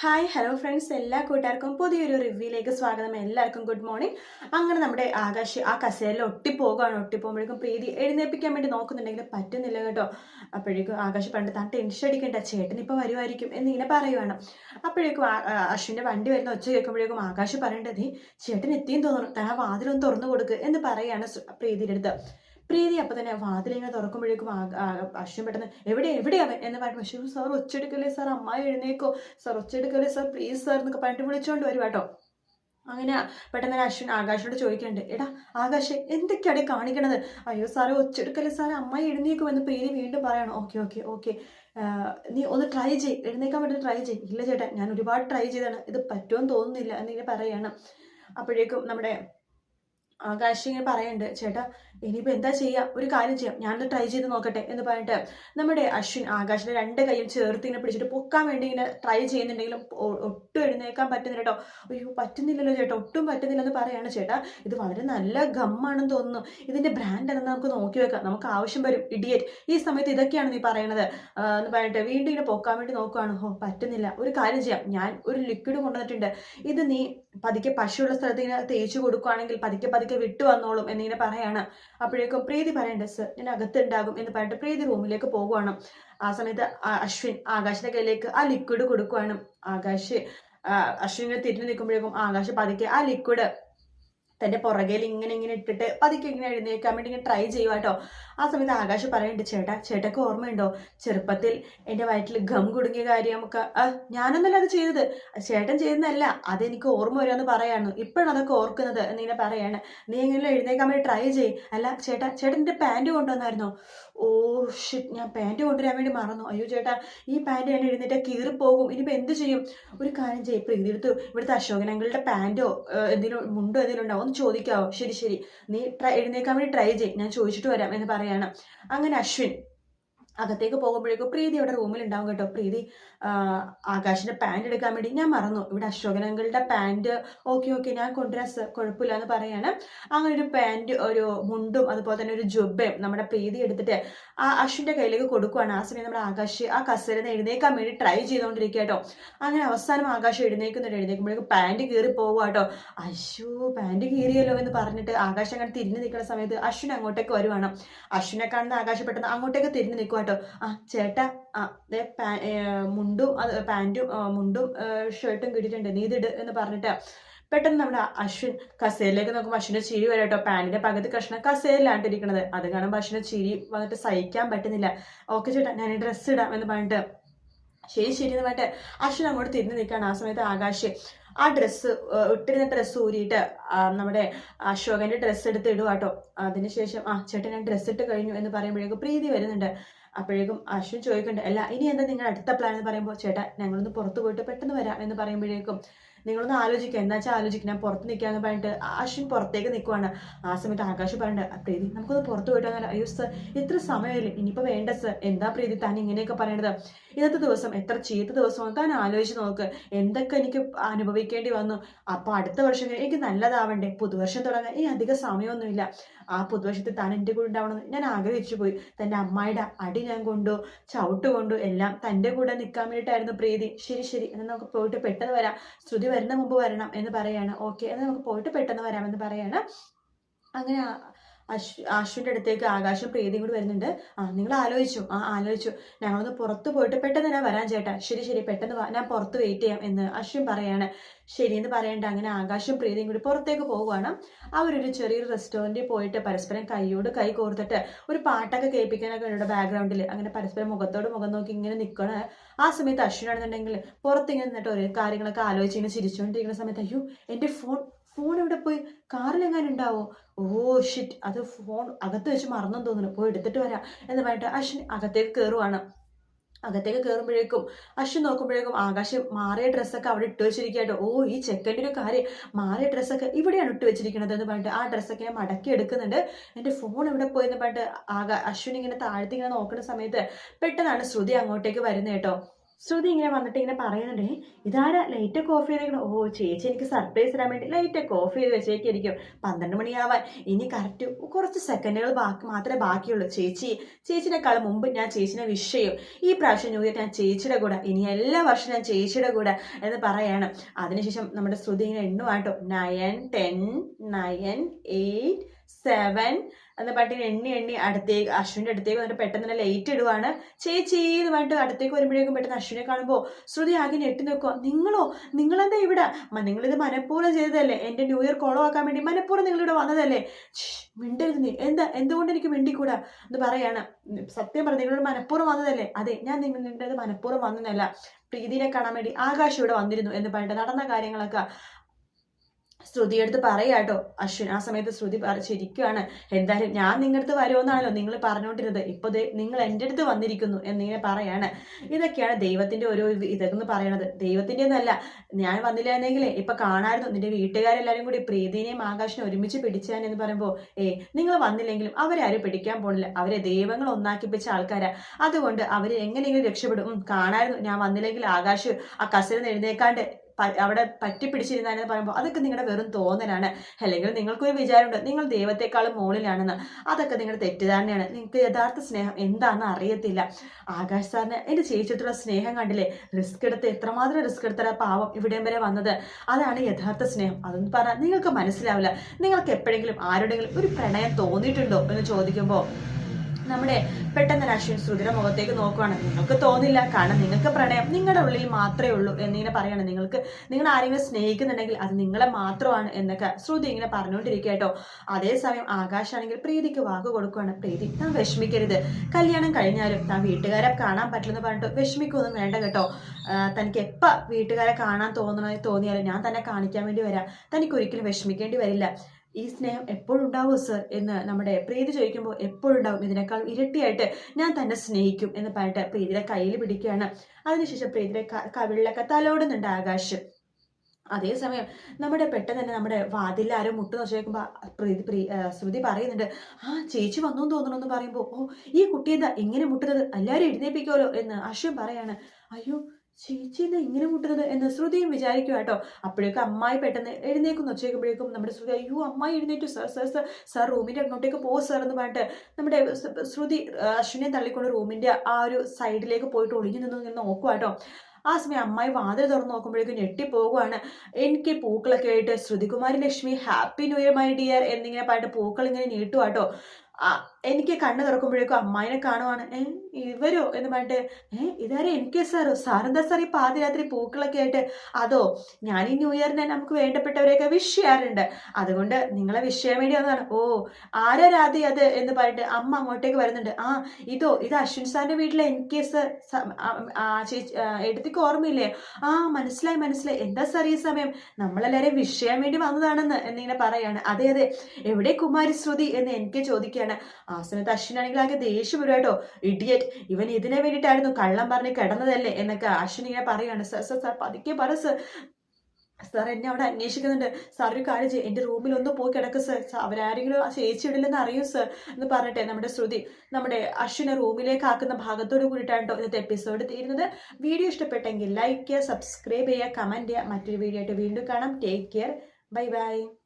Hi hello friends എല്ലാ കൂട്ടുകാർക്കും പുതിയൊരു റിവ്യൂയിലേക്ക് സ്വാഗതം. എല്ലാവർക്കും ഗുഡ് മോർണിംഗ് അങ്ങനെ നമ്മുടെ ആകാശ് ആ കസേരയിൽ ഒട്ടിപ്പോകുകയാണ് ഒട്ടിപ്പോകുമ്പോഴേക്കും പ്രീതി എഴുന്നേൽപ്പിക്കാൻ വേണ്ടി നോക്കുന്നുണ്ടെങ്കിൽ പറ്റുന്നില്ല കേട്ടോ. അപ്പോഴേക്കും ആകാശ് പണ്ട് താൻ ടെൻഷൻ അടിക്കേണ്ട ചേട്ടൻ ഇപ്പോൾ വരുമായിരിക്കും എന്നിങ്ങനെ പറയുവാണ്. അപ്പോഴേക്കും അശ്വിന്റെ വണ്ടി വരുന്ന ഒച്ച കേൾക്കുമ്പോഴേക്കും ആകാശ് പറയേണ്ടത് ചേട്ടൻ എത്തിയും തോന്നുന്നു. താൻ ആ വാതിലൊന്ന് തുറന്നു കൊടുക്കുക എന്ന് പറയുകയാണ് പ്രീതിയുടെ അടുത്ത്. പ്രീതി അപ്പൊ തന്നെ വാതിലിങ്ങനെ തുറക്കുമ്പോഴേക്കും അശ്വിൻ പെട്ടെന്ന് എവിടെ എവിടെയാ അവൻ എന്ന് പറഞ്ഞു പക്ഷേ സാർ ഒച്ചെടുക്കല്ലേ സാർ? അമ്മായി എഴുന്നേക്കോ. സാർ ഒച്ചെടുക്കല്ലേ സാർ? പ്ലീസ് സാർ എന്നൊക്കെ പറഞ്ഞിട്ട് വിളിച്ചോണ്ട് വരും കേട്ടോ. അങ്ങനെ പെട്ടെന്ന് അശ്വിൻ ആകാശോട് ചോദിക്കുന്നുണ്ട് എടാ ആകാശ് എന്തൊക്കെയാണ് കാണിക്കണത്? അയ്യോ സാറ് ഒച്ചെടുക്കല്ലേ സാറേ? അമ്മായി എഴുന്നേക്കും എന്ന് പ്രീതി വീണ്ടും പറയണം. Okay okay okay. നീ ഒന്ന് ട്രൈ ചെയ് എഴുന്നേക്കാൻ വേണ്ടി ട്രൈ ചെയ് ഇല്ല ചേട്ടാ ഞാൻ ഒരുപാട് ട്രൈ ചെയ്താണ്. ഇത് പറ്റുമെന്ന് തോന്നുന്നില്ല. എന്നിങ്ങനെ പറയാണ്. അപ്പോഴേക്കും നമ്മുടെ ആകാശ് ഇങ്ങനെ പറയുന്നുണ്ട് ചേട്ടാ ഇനിയിപ്പോൾ എന്താ ചെയ്യാം? ഒരു കാര്യം ചെയ്യാം. ഞാനൊന്ന് ട്രൈ ചെയ്ത് നോക്കട്ടെ എന്ന് പറഞ്ഞിട്ട് നമ്മുടെ അശ്വിൻ ആകാശിനെ രണ്ട് കൈയും ചേർത്ത് ഇങ്ങനെ പിടിച്ചിട്ട് പൊക്കാൻ വേണ്ടി ഇങ്ങനെ ട്രൈ ചെയ്യുന്നുണ്ടെങ്കിലും ഒട്ടും എഴുന്നേക്കാൻ പറ്റുന്നില്ല കേട്ടോ. അയ്യോ പറ്റുന്നില്ലല്ലോ ചേട്ടാ ഒട്ടും പറ്റുന്നില്ല എന്ന് പറയാണ് ചേട്ടാ. ഇത് വളരെ നല്ല ഗമ്മാണെന്ന് തോന്നുന്നു. ഇതിന്റെ ബ്രാൻഡ് എന്ന് നമുക്ക് നോക്കി വെക്കാം. നമുക്ക് ആവശ്യം വരും ഇഡിയറ്റ് ഈ സമയത്ത് ഇതൊക്കെയാണ് നീ പറയണത്. എന്ന് പറഞ്ഞിട്ട് വീണ്ടും ഇങ്ങനെ പൊക്കാൻ വേണ്ടി നോക്കുകയാണ് ഓ പറ്റുന്നില്ല. ഒരു കാര്യം ചെയ്യാം. ഞാൻ ഒരു ലിക്വിഡ് കൊണ്ടുവന്നിട്ടുണ്ട്. ഇത് നീ പതുക്കെ പശുള്ള സ്ഥലത്ത് ഇങ്ങനെ തേച്ചു കൊടുക്കുകയാണെങ്കിൽ പതുക്കെ പതുക്കെ വിട്ടു വന്നോളും എന്നിങ്ങനെ പറയാണ്. അപ്പോഴേക്കും പ്രീതി പറയണ്ട സർ ഞാൻ അകത്തുണ്ടാകും എന്ന് പറഞ്ഞിട്ട് പ്രീതി റൂമിലേക്ക് പോകുവാണ്. ആ സമയത്ത് അശ്വിൻ ആകാശിന്റെ കയ്യിലേക്ക് ആ ലിക്വിഡ് കൊടുക്കുവാണ്. ആകാശ് അശ്വിനെ തിരിഞ്ഞു നിൽക്കുമ്പോഴേക്കും ആകാശ് പതുക്കെ ആ ലിക്വിഡ് തന്റെ പുറകെ ഇങ്ങനെ ഇങ്ങനെ ഇട്ടിട്ട് പതുക്കെ ഇങ്ങനെ എഴുന്നേൽക്കാൻ വേണ്ടി ഇങ്ങനെ ട്രൈ ചെയ്യുക കേട്ടോ ആ സമയത്ത് ആകാശ് പറയുന്നുണ്ട് ചേട്ടാ ചേട്ടക്ക് ഓർമ്മയുണ്ടോ? ചെറുപ്പത്തിൽ എന്റെ വയറ്റിൽ ഗം കുടുങ്ങിയ കാര്യമൊക്കെ. ഞാനൊന്നല്ല അത് ചെയ്തത്. ചേട്ടൻ ചെയ്യുന്നതല്ല അതെനിക്ക് ഓർമ്മ വരുമെന്ന് പറയാണ്. ഇപ്പോഴാണ് അതൊക്കെ ഓർക്കുന്നത്. എന്നിങ്ങനെ പറയാണ്. നീ എങ്ങനെ എഴുന്നേക്കാൻ വേണ്ടി ട്രൈ ചെയ് അല്ല ചേട്ടാ ചേട്ടൻ എന്റെ പാന്റ് കൊണ്ടുവന്നായിരുന്നോ? ഓ ഷിറ്റ് ഞാൻ പാന്റ് കൊണ്ടുവരാൻ വേണ്ടി മറന്നു. അയ്യോ ചേട്ടാ ഈ പാന്റ് ഞാൻ കീറി കീറിപ്പോകും. ഇനിയിപ്പോൾ എന്ത് ചെയ്യും? ഒരു കാര്യം ചെയ്യും. പ്രീതി എടുത്ത് ഇവിടുത്തെ അശോകനങ്ങളുടെ പാന്റോ എന്തെങ്കിലും മുണ്ടോ എന്തെങ്കിലും ഉണ്ടാവും ഒന്ന് ചോദിക്കാവോ? ശരി ശരി. നീ എഴുന്നേക്കാൻ വേണ്ടി ട്രൈ ചെയ്യ്. ഞാൻ ചോദിച്ചിട്ട് വരാം എന്ന് പറയാണ്. അങ്ങനെ അശ്വിൻ അകത്തേക്ക് പോകുമ്പോഴേക്കും പ്രീതി അവിടെ റൂമിൽ ഉണ്ടാവും കേട്ടോ. പ്രീതി ആകാശിന്റെ പാന്റ് എടുക്കാൻ വേണ്ടി ഞാൻ മറന്നു. ഇവിടെ അശോകൻ അങ്കിളുടെ പാന്റ് ഓക്കെ ഓക്കെ ഞാൻ കൊണ്ടുവരാൻ കുഴപ്പമില്ല എന്ന് പറയാണ്. അങ്ങനെ ഒരു പാന്റ് ഒരു മുണ്ടും അതുപോലെ തന്നെ ഒരു ജുബയും നമ്മുടെ പ്രീതി എടുത്തിട്ട് ആ അശ്വിന്റെ കയ്യിലേക്ക് കൊടുക്കുവാണ്. ആ സമയം നമ്മുടെ ആകാശ് ആ കസേര എഴുന്നേക്കാൻ വേണ്ടി ട്രൈ ചെയ്തുകൊണ്ടിരിക്കുക കേട്ടോ. അങ്ങനെ അവസാനം ആകാശം എഴുന്നേക്കുന്നുണ്ട് എഴുന്നേക്കുമ്പോഴേക്കും പാന്റ് കീറി പോവുക കേട്ടോ. അശു പാന്റ് കീറിയല്ലോ എന്ന് പറഞ്ഞിട്ട് ആകാശം അങ്ങനെ തിരിഞ്ഞു നിൽക്കുന്ന സമയത്ത് അശ്വിൻ അങ്ങോട്ടേക്ക് വരുവാണ്. അശ്വിനെ കാണുന്ന ആകാശം പെട്ടെന്ന് അങ്ങോട്ടേക്ക് തിരിഞ്ഞു നിൽക്കുക കേട്ടോ. ആ ചേട്ടാ ആ ദേ മുണ്ടും അത് പാന്റും മുണ്ടും ഷർട്ടും കിട്ടിയിട്ടുണ്ട്. നീ ഇതിട് എന്ന് പറഞ്ഞിട്ട്. പെട്ടെന്ന് നമ്മുടെ അശ്വിൻ കസേരയിലേക്ക് നോക്കുമ്പോൾ അശ്വിന്റെ ചിരി വരെ കേട്ടോ. പാന്റിന്റെ പകുതി കഷ്ണം കസേരയിലാണ്ടിരിക്കണത്. അത് കാണുമ്പോൾ അശ്വിന്റെ ചിരി വന്നിട്ട് സഹിക്കാൻ പറ്റുന്നില്ല. ഓക്കെ ചേട്ടാ ഞാൻ ഡ്രസ്സ് ഇടാം എന്ന് പറഞ്ഞിട്ട്. ശരി ശരി എന്ന് പറഞ്ഞിട്ട് അശ്വിൻ അങ്ങോട്ട് തിരിഞ്ഞു നിൽക്കുകയാണ് ആ സമയത്ത് ആകാശ് ആ ഡ്രസ്സ് ഇട്ടിരുന്ന ഡ്രസ്സ് ഊരിയിട്ട് നമ്മുടെ അശോകന്റെ ഡ്രസ്സ് എടുത്ത് ഇടുക കേട്ടോ. അതിനുശേഷം ആ ചേട്ടൻ ഞാൻ ഡ്രസ്സ് ഇട്ട് കഴിഞ്ഞു എന്ന് പറയുമ്പോഴേക്കും പ്രീതി വരുന്നുണ്ട്. അപ്പോഴേക്കും അശ്വിൻ ചോദിക്കുന്നുണ്ട് അല്ല ഇനി എന്താ നിങ്ങളുടെ അടുത്ത പ്ലാൻ എന്ന് പറയുമ്പോൾ ചേട്ടാ ഞങ്ങളൊന്ന് പുറത്ത് പോയിട്ട് പെട്ടെന്ന് വരാം എന്ന് പറയുമ്പോഴേക്കും നിങ്ങളൊന്ന് ആലോചിക്കുക എന്താ വെച്ചാൽ ആലോചിക്കുക ഞാൻ പുറത്ത് നിൽക്കാന്ന് പറഞ്ഞിട്ട് അശ്വിൻ പുറത്തേക്ക് നിൽക്കുവാണ് ആ സമയത്ത് ആകാശ് പറഞ്ഞിട്ട് "ആ, പ്രീതി നമുക്കൊന്ന് പുറത്ത് പോയിട്ട് വന്നാലോ അയ്യോ സർ ഇത്ര സമയമില്ല? ഇനിയിപ്പോൾ വേണ്ട സർ എന്താ പ്രീതി? താൻ ഇങ്ങനെയൊക്കെ പറയണത്. ഇന്നത്തെ ദിവസം എത്ര ചീത്ത ദിവസമാണ് താൻ ആലോചിച്ച് നോക്ക്. എന്തൊക്കെ എനിക്ക് അനുഭവിക്കേണ്ടി വന്നു. അപ്പോൾ അടുത്ത വർഷം എനിക്ക് നല്ലതാവണ്ടേ? പുതുവർഷം തുടങ്ങാൻ ഇനി അധിക സമയമൊന്നുമില്ല. ആ പുതുവർഷത്തിൽ താൻ എന്റെ കൂടെ ഉണ്ടാവണം ഞാൻ ആഗ്രഹിച്ചു പോയി. തന്റെ അമ്മായിയുടെ അടി ഞാൻ കൊണ്ടു ചവിട്ട് കൊണ്ടു എല്ലാം തന്റെ കൂടെ നിൽക്കാൻ വേണ്ടിയിട്ടായിരുന്നു പ്രീതി. ശരി ശരി. എന്നാൽ നമുക്ക് പോയിട്ട് പെട്ടെന്ന് വരാം. ശ്രുതി വരുന്ന മുമ്പ് വരണം എന്ന് പറയാണ്. ഓക്കെ എന്നാൽ നമുക്ക് പോയിട്ട് പെട്ടെന്ന് വരാമെന്ന് പറയാണ്. അങ്ങനെ അശ്വ അശ്വിന്റെ അടുത്തേക്ക് ആകാശം പ്രീതിയും കൂടി വരുന്നുണ്ട്. ആ നിങ്ങൾ ആലോചിച്ചു. ആ ആലോചിച്ചു. ഞങ്ങളൊന്ന് പുറത്ത് പോയിട്ട് പെട്ടെന്ന് ഞാൻ വരാൻ ചേട്ടാ. ശരി ശരി. പെട്ടെന്ന് ഞാൻ പുറത്ത് വെയിറ്റ് ചെയ്യാം എന്ന് അശ്വിൻ പറയാണ്. ശരി എന്ന് പറയണ്ട. അങ്ങനെ ആകാശം പ്രീതിയും കൂടി പുറത്തേക്ക് പോവുകയാണ്. അവരൊരു ചെറിയൊരു റെസ്റ്റോറന്റിൽ പോയിട്ട് പരസ്പരം കൈയോട് കൈ കോർത്തിട്ട് ഒരു പാട്ടൊക്കെ കേൾപ്പിക്കാനൊക്കെ ഉണ്ട് ബാക്ക്ഗ്രൗണ്ടിൽ അങ്ങനെ പരസ്പരം മുഖത്തോട് മുഖം നോക്കി ഇങ്ങനെ നിൽക്കണ ആ സമയത്ത് അശ്വിനാണെന്നുണ്ടെങ്കിൽ പുറത്തിങ്ങനെ നിന്നിട്ട് ഓരോ കാര്യങ്ങളൊക്കെ ആലോചിച്ച് ഇങ്ങനെ ചിരിച്ചുകൊണ്ടിരിക്കുന്ന സമയത്ത് അയ്യോ എന്റെ ഫോൺ ഫോൺ ഇവിടെ പോയി? കാറിലെങ്ങാനും ഉണ്ടാവോ? ഓ ഷിറ്റ് അത് ഫോൺ അകത്ത് വെച്ച് മറന്നെന്ന് തോന്നുന്നു. പോയി എടുത്തിട്ട് വരാം. എന്ന് പറഞ്ഞിട്ട് അശ്വിൻ അകത്തേക്ക് കയറുവാണ്. അകത്തേക്ക് കയറുമ്പോഴേക്കും അശ്വിൻ നോക്കുമ്പോഴേക്കും ആകാശം മാറിയ ഡ്രസ്സൊക്കെ അവിടെ ഇട്ട് വെച്ചിരിക്കട്ടോ ഓ ഈ ചെക്കന്റെ ഒരു കാര്യം. മാറിയ ഡ്രസ്സൊക്കെ ഇവിടെയാണ് ഇട്ട് വെച്ചിരിക്കുന്നത്. എന്ന് പറഞ്ഞിട്ട് ആ ഡ്രസ്സൊക്കെ ഞാൻ മടക്കി എടുക്കുന്നുണ്ട്. എന്റെ ഫോൺ ഇവിടെ പോയി? എന്ന് പറഞ്ഞിട്ട് ആകാ അശ്വിൻ ഇങ്ങനെ താഴ്ത്തി ഇങ്ങനെ നോക്കുന്ന സമയത്ത് പെട്ടെന്നാണ് ശ്രുതി അങ്ങോട്ടേക്ക് വരുന്നത് കേട്ടോ. ശ്രുതി ഇങ്ങനെ വന്നിട്ട് ഇങ്ങനെ പറയുന്നുണ്ട് ഇതാരാ ലൈറ്റ് ഓഫ് ചെയ്തേക്കണം? ഓ ചേച്ചി എനിക്ക് സർപ്രൈസ് തരാൻ വേണ്ടി ലൈറ്റ് ഒക്കെ ഓഫ് ചെയ്ത് വെച്ചേക്കായിരിക്കും പന്ത്രണ്ട് മണിയാവാൻ. ഇനി കറക്റ്റ് കുറച്ച് സെക്കൻഡുകൾ ബാക്കി മാത്രമേ ബാക്കിയുള്ളൂ. ചേച്ചി ചേച്ചിനേക്കാൾ മുമ്പ് ഞാൻ ചേച്ചിനെ വിഷ് ചെയ്യും. ഈ പ്രാവശ്യം ന്യൂ ഇയർ ഞാൻ ചേച്ചിയുടെ കൂടെ ഇനി എല്ലാ വർഷവും ഞാൻ ചേച്ചിയുടെ കൂടെ എന്ന് പറയാണ്. അതിനുശേഷം നമ്മുടെ ശ്രുതി ഇങ്ങനെ എണ്ണുവാട്ടോ. Nine ten nine eight seven എന്ന് പട്ടിന് എണ്ണി എണ്ണി അടുത്തേക്ക് അശ്വിന്റെ അടുത്തേക്ക് വന്നിട്ട് പെട്ടെന്ന് തന്നെ ലൈറ്റ് ഇടുവാണ്. ചേച്ചി എന്ന് പറഞ്ഞിട്ട് അടുത്തേക്ക് വരുമ്പോഴേക്കും പെട്ടെന്ന് അശ്വിനെ കാണുമ്പോൾ ശ്രുതി ആകെ ഞെട്ടി നോക്കുക നിങ്ങളോ? നിങ്ങളെന്താ ഇവിടെ? നിങ്ങളിത് മനഃപൂർവം ചെയ്തതല്ലേ? എന്റെ ന്യൂ ഇയർ കോളോ ആക്കാൻ വേണ്ടി മനഃപൂർവം നിങ്ങളിവിടെ വന്നതല്ലേ? മിണ്ടരുത് നീ എന്താ? എന്തുകൊണ്ട് എനിക്ക് മിണ്ടിക്കൂടാ? എന്ന് പറയാണ്. സത്യം പറഞ്ഞു നിങ്ങളോട് മനഃപൂർവം വന്നതല്ലേ? അതെ ഞാൻ നിങ്ങളുടെ മനഃപൂർവം വന്നതല്ല. പ്രീതിനെ കാണാൻ വേണ്ടി ആകാശം ഇവിടെ വന്നിരുന്നു എന്ന് പറഞ്ഞിട്ട് നടന്ന കാര്യങ്ങളൊക്കെ ശ്രുതി എടുത്ത് പറയാട്ടോ അശ്വിൻ ആ സമയത്ത് ശ്രുതി ചിരിക്കുകയാണ് എന്തായാലും ഞാൻ നിങ്ങളുടെ അടുത്ത് വരുമെന്നാണല്ലോ നിങ്ങൾ പറഞ്ഞുകൊണ്ടിരുന്നത് ഇപ്പോൾ ദേ നിങ്ങൾ എന്റെ അടുത്ത് വന്നിരിക്കുന്നു എന്നിങ്ങനെ പറയാണ്. ഇതൊക്കെയാണ് ദൈവത്തിന്റെ ഓരോ ഇതെന്ന് പറയണത്. ദൈവത്തിന്റെ ഒന്നല്ല ഞാൻ വന്നില്ലായിരുന്നെങ്കിലേ ഇപ്പൊ കാണാമായിരുന്നു. നിന്റെ വീട്ടുകാരെല്ലാരും കൂടി പ്രീതിനെയും ആകാശിനെ ഒരുമിച്ച് പിടിച്ചാൻ എന്ന് പറയുമ്പോൾ ഏ നിങ്ങൾ വന്നില്ലെങ്കിലും അവരെ അവരാരും പിടിക്കാൻ പോണില്ല. അവരെ ദൈവങ്ങൾ ഒന്നാക്കിപ്പിച്ച ആൾക്കാരാ. അതുകൊണ്ട് അവർ എങ്ങനെയെങ്കിലും രക്ഷപ്പെടും. കാണാമായിരുന്നു. ഞാൻ വന്നില്ലെങ്കിൽ ആകാശ് ആ കസരം എഴുന്നേക്കാണ്ട് അവിടെ പറ്റി പിടിച്ചിരുന്നാലെന്ന് പറയുമ്പോൾ അതൊക്കെ നിങ്ങളുടെ വെറും തോന്നലാണ്. അല്ലെങ്കിൽ നിങ്ങൾക്കൊരു വിചാരമുണ്ട് നിങ്ങൾ ദൈവത്തെക്കാളും മുകളിലാണെന്ന് അതൊക്കെ നിങ്ങളുടെ തെറ്റിദ്ധാരണയാണ്. നിങ്ങൾക്ക് യഥാർത്ഥ സ്നേഹം എന്താണെന്ന് അറിയത്തില്ല. ആകാശ് സാറിന് എന്റെ ചേച്ചിട്ടുള്ള സ്നേഹം കണ്ടില്ലേ? റിസ്ക് എടുത്ത് എത്രമാത്രം റിസ്ക് എടുത്ത പാവം ഇവിടെ വരെ വന്നത്. അതാണ് യഥാർത്ഥ സ്നേഹം. അതൊന്നും പറഞ്ഞാൽ നിങ്ങൾക്ക് മനസ്സിലാവില്ല. നിങ്ങൾക്ക് എപ്പോഴെങ്കിലും ആരുടെങ്കിലും ഒരു പ്രണയം തോന്നിയിട്ടുണ്ടോ എന്ന് ചോദിക്കുമ്പോൾ നമ്മുടെ പെട്ടെന്ന് അശ്വിൻ ശ്രുതിയുടെ മുഖത്തേക്ക് നോക്കുകയാണെങ്കിൽ നിങ്ങൾക്ക് തോന്നില്ല കാരണം നിങ്ങൾക്ക് പ്രണയം നിങ്ങളുടെ ഉള്ളിൽ മാത്രമേ ഉള്ളൂ എന്നിങ്ങനെ പറയാണ്. നിങ്ങൾക്ക് നിങ്ങൾ ആരെങ്കിലും സ്നേഹിക്കുന്നുണ്ടെങ്കിൽ അത് നിങ്ങളെ മാത്രമാണ് എന്നൊക്കെ ശ്രുതി ഇങ്ങനെ പറഞ്ഞുകൊണ്ടിരിക്കുക കേട്ടോ. അതേസമയം ആകാശാണെങ്കിൽ പ്രീതിക്ക് വാക്ക് കൊടുക്കുകയാണ് പ്രീതി താൻ വിഷമിക്കരുത്. കല്യാണം കഴിഞ്ഞാലും താൻ വീട്ടുകാരെ കാണാൻ പറ്റില്ലെന്ന് പറഞ്ഞിട്ട് വിഷമിക്കൊന്നും വേണ്ട കേട്ടോ. തനിക്ക് എപ്പോൾ വീട്ടുകാരെ കാണാൻ തോന്നണ തോന്നിയാലും ഞാൻ തന്നെ കാണിക്കാൻ വേണ്ടി വരാം. തനിക്ക് ഒരിക്കലും വിഷമിക്കേണ്ടി വരില്ല. ഈ സ്നേഹം എപ്പോഴുണ്ടാവും സർ എന്ന് നമ്മുടെ പ്രീതി ചോദിക്കുമ്പോൾ എപ്പോഴുണ്ടാവും ഇതിനേക്കാൾ ഇരട്ടിയായിട്ട് ഞാൻ തന്നെ സ്നേഹിക്കും എന്ന് പറഞ്ഞിട്ട് പ്രീതിയുടെ കയ്യിൽ പിടിക്കുകയാണ്. അതിനുശേഷം പ്രീതിയുടെ കവിളിലൊക്കെ തലോടുന്നുണ്ട് ആകാശ്. അതേസമയം നമ്മുടെ പെട്ടെന്ന് തന്നെ നമ്മുടെ വാതിലിൽ ആരും മുട്ട് വെക്കുമ്പോൾ പ്രീതി പ്രീ ശ്രുതി പറയുന്നുണ്ട് ആ ചേച്ചി വന്നു തോന്നണം എന്ന് പറയുമ്പോൾ ഓ ഈ കുട്ടി എന്താ ഇങ്ങനെ മുട്ടുന്നത്? എല്ലാവരും എഴുന്നേപ്പിക്കുമല്ലോ എന്ന് അശ്വം പറയാണ്. അയ്യോ ചേച്ചി ഇങ്ങനെ മുട്ടുന്നത് എന്ന് ശ്രുതിയും വിചാരിക്കുക കേട്ടോ. അപ്പോഴേക്കും അമ്മായി പെട്ടെന്ന് എഴുന്നേക്കുന്നു ഉച്ചയ്ക്കുമ്പോഴേക്കും നമ്മുടെ ശ്രുതി അയ്യോ അമ്മായി എഴുന്നേറ്റു. സർ സർ സർ സാർ റൂമിന്റെ അങ്ങോട്ടേക്ക് പോ സർ എന്ന് പറഞ്ഞിട്ട് നമ്മുടെ ശ്രുതി അശ്വിനെ തള്ളിക്കൊണ്ട് റൂമിന്റെ ആ ഒരു സൈഡിലേക്ക് പോയിട്ട് ഒളിഞ്ഞു നിന്ന് ഇങ്ങനെ നോക്കുക കേട്ടോ. ആ സമയം അമ്മായി വാതിൽ തുറന്ന് നോക്കുമ്പോഴേക്കും ഞെട്ടിപ്പോകുവാണ് എനിക്ക് പൂക്കളൊക്കെ ആയിട്ട് Shruthikumari Lakshmi happy new year my dear എന്നിങ്ങനെ പറഞ്ഞിട്ട് പൂക്കൾ ഇങ്ങനെ ആ, എനിക്ക് കണ്ണു തുറക്കുമ്പോഴേക്കും അമ്മായിനെ കാണുവാണ്. ഏ ഇവരോ എന്ന് പറഞ്ഞിട്ട് ഏ ഇതാരെ എൻ കെ സാറോ? സാറെന്താ സാർ ഈ പാതിരാത്രി പൂക്കളൊക്കെ ആയിട്ട്. അതോ ഞാൻ ഈ ന്യൂ ഇയറിനെ നമുക്ക് വേണ്ടപ്പെട്ടവരെയൊക്കെ വിഷ് ചെയ്യാറുണ്ട്. അതുകൊണ്ട് നിങ്ങളെ വിഷ് ചെയ്യാൻ വേണ്ടി വന്നതാണ്. ഓ ആരാ രാധി അത്? എന്ന് പറഞ്ഞിട്ട് അമ്മ അങ്ങോട്ടേക്ക് വരുന്നുണ്ട്. ആ ഇതോ ഇത് അശ്വിൻ സാറിന്റെ വീട്ടിലെ എൻ ചേച്ചി ആ, എടുത്തിക്ക് ഓർമ്മയില്ലേ? ആ മനസ്സിലായി മനസ്സിലായി. എന്താ സാർ ഈ സമയം? നമ്മളെല്ലാവരെയും വിഷ് ചെയ്യാൻ വേണ്ടി വന്നതാണെന്ന് എന്നിങ്ങനെ പറയാണ്. അതെ അതെ. എവിടെ കുമാരി ശ്രുതി എന്ന് എനിക്ക് ചോദിക്കുകയാണ്. ആ സമയത്ത് അശ്വിനാണെങ്കിൽ ആകെ ദേഷ്യം വരും കേട്ടോ. ഇഡിയറ്റ് ഇവൻ ഇതിനെ വേണ്ടിയിട്ടായിരുന്നു കള്ളം പറഞ്ഞ് കിടന്നതല്ലേ എന്നൊക്കെ അശ്വിൻ ഇങ്ങനെ പറയാണ് സർ സർ സാർ പതുക്കെ പറ സർ. സാർ എന്നെ അവിടെ അന്വേഷിക്കുന്നുണ്ട്. സാർ ഒരു കാര്യം ചെയ്യും. എന്റെ റൂമിൽ ഒന്ന് പോയി കിടക്കും സർ. അവരാരെങ്കിലും ആ ചേച്ചി ഇടില്ലെന്ന് അറിയൂ സർ എന്ന് പറഞ്ഞിട്ട് നമ്മുടെ ശ്രുതി നമ്മുടെ അശ്വിനെ റൂമിലേക്ക് ആക്കുന്ന ഭാഗത്തോട് കൂടിയിട്ടാണ് ഇന്നത്തെ എപ്പിസോഡ് തീരുന്നത്. വീഡിയോ ഇഷ്ടപ്പെട്ടെങ്കിൽ ലൈക്ക് ചെയ്യുക സബ്സ്ക്രൈബ് ചെയ്യുക കമന്റ് ചെയ്യുക. മറ്റൊരു വീഡിയോ ആയിട്ട് വീണ്ടും കാണാം. Take care bye bye